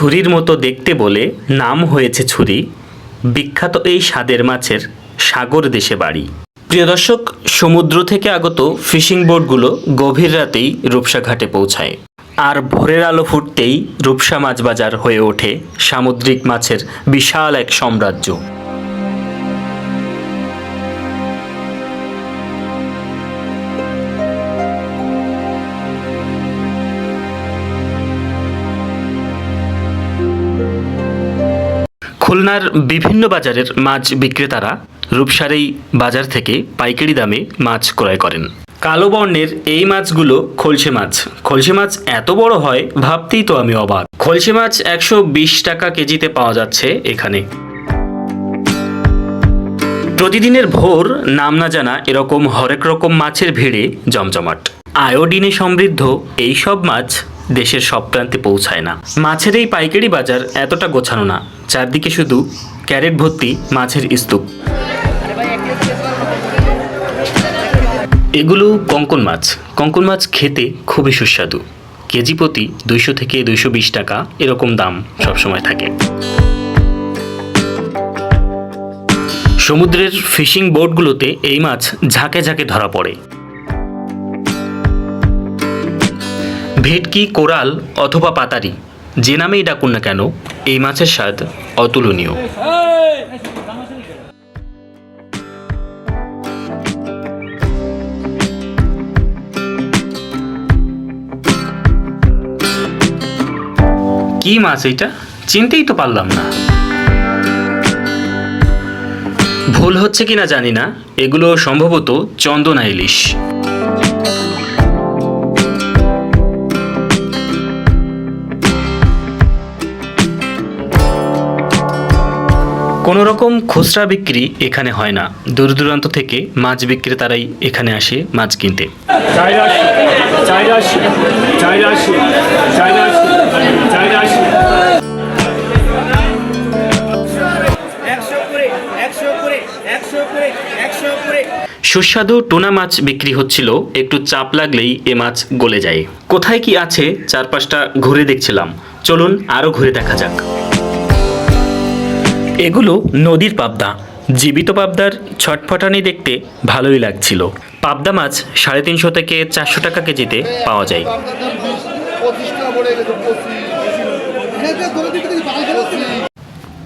ছুরির মতো দেখতে বলে নাম হয়েছে ছুরি। বিখ্যাত এই স্বাদের মাছের সাগর দেশে বাড়ি। প্রিয় দর্শক, সমুদ্র থেকে আগত ফিশিং বোটগুলো গভীর রাতেই রূপসা ঘাটে পৌঁছায়। আর ভোরের আলো ফুটতেই রূপসা মাছ বাজার হয়ে ওঠে সামুদ্রিক মাছের বিশাল এক সাম্রাজ্য। খুলনার বিভিন্ন বাজারের মাছ বিক্রেতারা রূপসার এই বাজার থেকে পাইকারি দামে মাছ ক্রয় করেন। কালো বর্ণের এই মাছগুলো খলসে মাছ। খলসে মাছ এত বড় হয়, ভাবতেই তো আমি অবাক। খলসে মাছ একশো বিশ টাকা কেজিতে পাওয়া যাচ্ছে এখানে। প্রতিদিনের ভোর নাম না জানা এরকম হরেক রকম মাছের ভিড়ে জমজমাট। আয়োডিনে সমৃদ্ধ এই সব মাছ দেশের সব প্রান্তে পৌঁছায় না। মাছের এই পাইকারি বাজার এতটা গোছানো না, চারদিকে শুধু ক্যারেট ভর্তি মাছের স্তূপ। এগুলো কঙ্কন মাছ। কঙ্কন মাছ খেতে খুবই সুস্বাদু। কেজি প্রতি দুইশো থেকে দুইশো বিশ টাকা এরকম দাম সবসময় থাকে। সমুদ্রের ফিশিং বোটগুলোতে এই মাছ ঝাঁকে ঝাঁকে ধরা পড়ে। ভেটকি, কোরাল অথবা পাতারি, যে নামেই ডাকুন না কেন, এই মাছের স্বাদ অতুলনীয়। কি মাছ এটা চিনতেই তো পারলাম না। ভুল হচ্ছে কিনা জানি না, এগুলো সম্ভবত চন্দনা ইলিশ। কোনো রকম খুচরা বিক্রি এখানে হয় না। দূর দূরান্ত থেকে মাছ বিক্রেতারাই এখানে আসে মাছ কিনতে। সুস্বাদু টোনা মাছ বিক্রি হচ্ছিল একটু চাপ লাগলেই এ মাছ গলে যায়। কোথায় কি আছে চারপাশটা ঘুরে দেখছিলাম। চলুন আরও ঘুরে দেখা যাক। এগুলো নদীর পাবদা। জীবিত পাবদার ছটফটানি দেখতে ভালোই লাগছিল। পাবদা মাছ সাড়ে তিনশো থেকে চারশো টাকা কেজিতে পাওয়া যায়।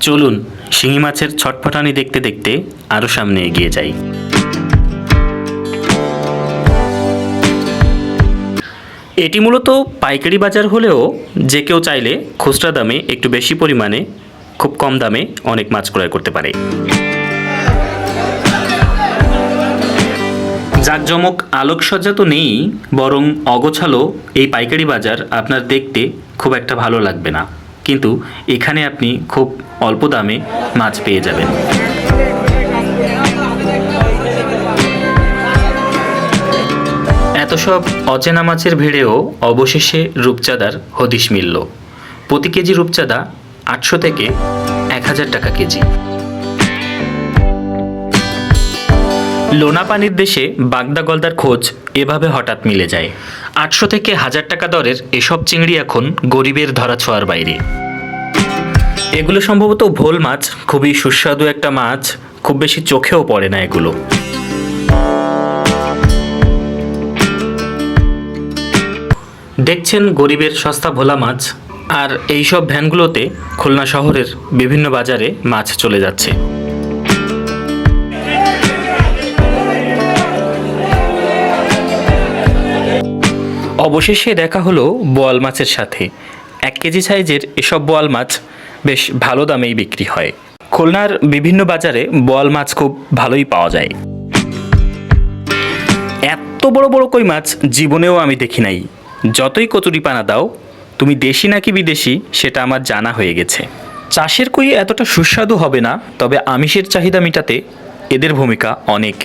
চলুন, শিঙি মাছের ছটফটানি দেখতে দেখতে আরও সামনে এগিয়ে যাই। এটি মূলত পাইকারি বাজার হলেও যে কেউ চাইলে খুচরা দামে একটু বেশি পরিমাণে খুব কম দামে অনেক মাছ ক্রয় করতে পারে। জাঁকজমক আলোকসজ্জা তো নেই, বরং অগোছালো এই পাইকারি বাজার আপনার দেখতে খুব একটা ভালো লাগবে না। কিন্তু এখানে আপনি খুব অল্প দামে মাছ পেয়ে যাবেন। এত সব অচেনা মাছের ভিড়েও অবশেষে রূপচাঁদার হদিশ মিলল। প্রতি কেজি রূপচাঁদা আটশো থেকে এক হাজার টাকা কেজি। লোনা পানির দেশে বাগদা গলদার খোঁজ এভাবে হঠাৎ মিলে যায়। আটশো থেকে হাজার টাকা দরের এসব চিংড়ি এখন গরিবের ধরা ছোঁয়ার বাইরে। এগুলো সম্ভবত ভোল মাছ, খুবই সুস্বাদু একটা মাছ, খুব বেশি চোখেও পড়ে না এগুলো। দেখছেন গরিবের সস্তা ভোলা মাছ আর এই সব ভ্যানগুলোতে খুলনা শহরের বিভিন্ন বাজারে মাছ চলে যাচ্ছে। অবশেষে দেখা হলো বোয়াল মাছের সাথে। এক কেজি সাইজের এসব বোয়াল মাছ বেশ ভালো দামেই বিক্রি হয়। খুলনার বিভিন্ন বাজারে বোয়াল মাছ খুব ভালোই পাওয়া যায়। এত বড় বড় কই মাছ জীবনেও আমি দেখি নাই। যতই কচুরি পানা দাও তুমি দেশি নাকি বিদেশি, সেটা আমার জানা হয়ে গেছে। চাষের কই এতটা সুস্বাদু হবে না, তবে আমিষের চাহিদা মেটাতে এদের ভূমিকা অনেক।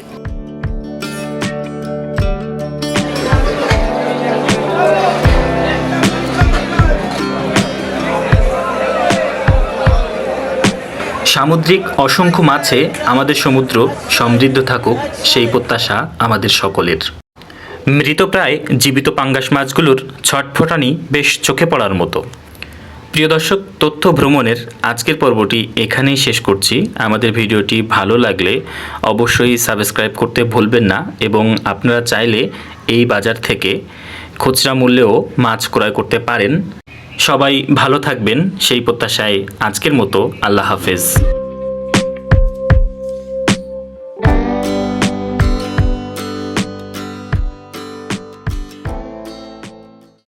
সামুদ্রিক অসংখ্য মাছে আমাদের সমুদ্র সমৃদ্ধ থাকুক, সেই প্রত্যাশা আমাদের সকলের। মৃতপ্রায় জীবিত পাঙ্গাস মাছগুলোর ছটফটানি বেশ চোখে পড়ার মতো। প্রিয় দর্শক, তথ্য ভ্রমণের আজকের পর্বটি এখানেই শেষ করছি। আমাদের ভিডিওটি ভালো লাগলে অবশ্যই সাবস্ক্রাইব করতে ভুলবেন না এবং আপনারা চাইলে এই বাজার থেকে খুচরা মূল্যেও মাছ ক্রয় করতে পারেন। সবাই ভালো থাকবেন, সেই প্রত্যাশায় আজকের মতো আল্লাহ হাফেজ।